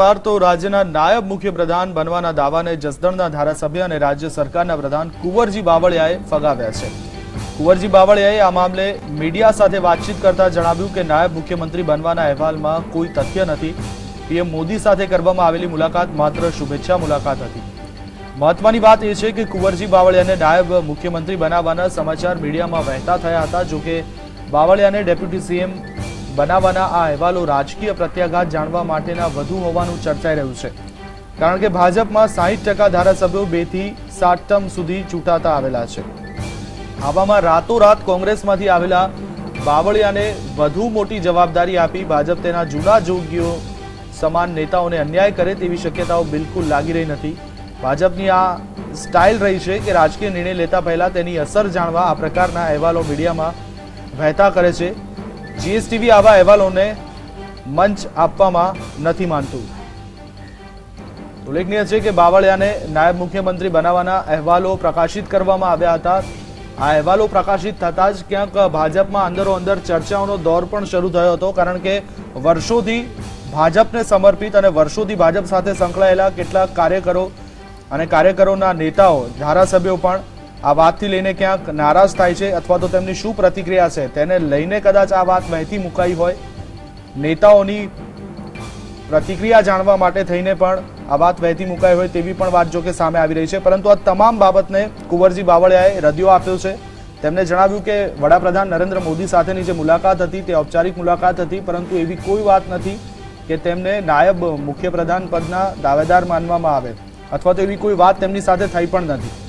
વાર તો રાજ્યના નાયબ મુખ્યપ્રધાન બનવાના દાવાને જસદણના ધારાસભ્ય અને રાજ્ય સરકારના પ્રધાન કુંવરજી બાવળિયાએ ફગાવ્યા છે. કુંવરજી બાવળિયાએ આ મામલે મીડિયા સાથે વાતચીત કરતા જણાવ્યું કે નાયબ મુખ્યમંત્રી બનવાના અહેવાલમાં કોઈ તથ્ય નથી. પીએમ મોદી સાથે કરવામાં આવેલી મુલાકાત માત્ર શુભેચ્છા મુલાકાત હતી. મહત્વની વાત એ છે કે કુંવરજી બાવળિયાને નાયબ મુખ્યમંત્રી બનાવવાના સમાચાર મીડિયામાં વહેતા થયા હતા, જોકે બાવળિયાને ડેપ્યુટી સીએમ બનાવવાના આ અહેવાલો રાજકીય પ્રત્યાઘાત જાણવા માટેના વધુ હોવાનું ચર્ચાઈ રહ્યું છે. કારણ કે ભાજપમાં સાહીઠ ટકા ધારાસભ્યો બેથી સાત ટર્મ સુધી ચૂંટાતા આવેલા છે. આવામાં રાતોરાત કોંગ્રેસમાંથી આવેલા બાવળિયાને વધુ મોટી જવાબદારી આપી ભાજપ તેના જૂના જોગીઓ સમાન નેતાઓને અન્યાય કરે તેવી શક્યતાઓ બિલકુલ લાગી રહી નથી. ભાજપની આ સ્ટાઇલ રહી છે કે રાજકીય નિર્ણય લેતા પહેલા તેની અસર જાણવા આ પ્રકારના અહેવાલો મીડિયામાં વહેતા કરે છે. જીએસટીવી આવા અહેવાલોને મંચ આપવામાં નથી માનતું. ઉલ્લેખનીય છે કે બાવળિયાને નાયબ મુખ્યમંત્રી બનાવવાના અહેવાલો પ્રકાશિત કરવામાં આવ્યા હતા. આ અહેવાલો પ્રકાશિત થતાં જ ક્યાંક ભાજપમાં અંદરો અંદર ચર્ચાઓનો દોર પણ શરૂ થયો હતો, કારણ કે વર્ષોથી ભાજપને સમર્પિત અને વર્ષોથી ભાજપ સાથે સંકળાયેલા કેટલાક કાર્યકરો અને કાર્યકરોના નેતાઓ, ધારાસભ્યો પણ આ વાતથી લઈને ક્યાંક નારાજ થાય છે અથવા તો તેમની શું પ્રતિક્રિયા છે તેને લઈને કદાચ આ વાત વહેતી મુકાઈ હોય. નેતાઓની પ્રતિક્રિયા જાણવા માટે થઈને પણ આ વાત વહેતી મુકાઈ હોય તેવી પણ વાત જો કે સામે આવી રહી છે. પરંતુ આ તમામ બાબતને કુંવરજી બાવળિયાએ રદિયો આપ્યો છે. તેમણે જણાવ્યું કે વડાપ્રધાન નરેન્દ્ર મોદી સાથેની જે મુલાકાત હતી તે ઔપચારિક મુલાકાત હતી, પરંતુ એવી કોઈ વાત નથી કે તેમને નાયબ મુખ્યપ્રધાન પદના દાવેદાર માનવામાં આવે અથવા તો એવી કોઈ વાત તેમની સાથે થઈ પણ નથી.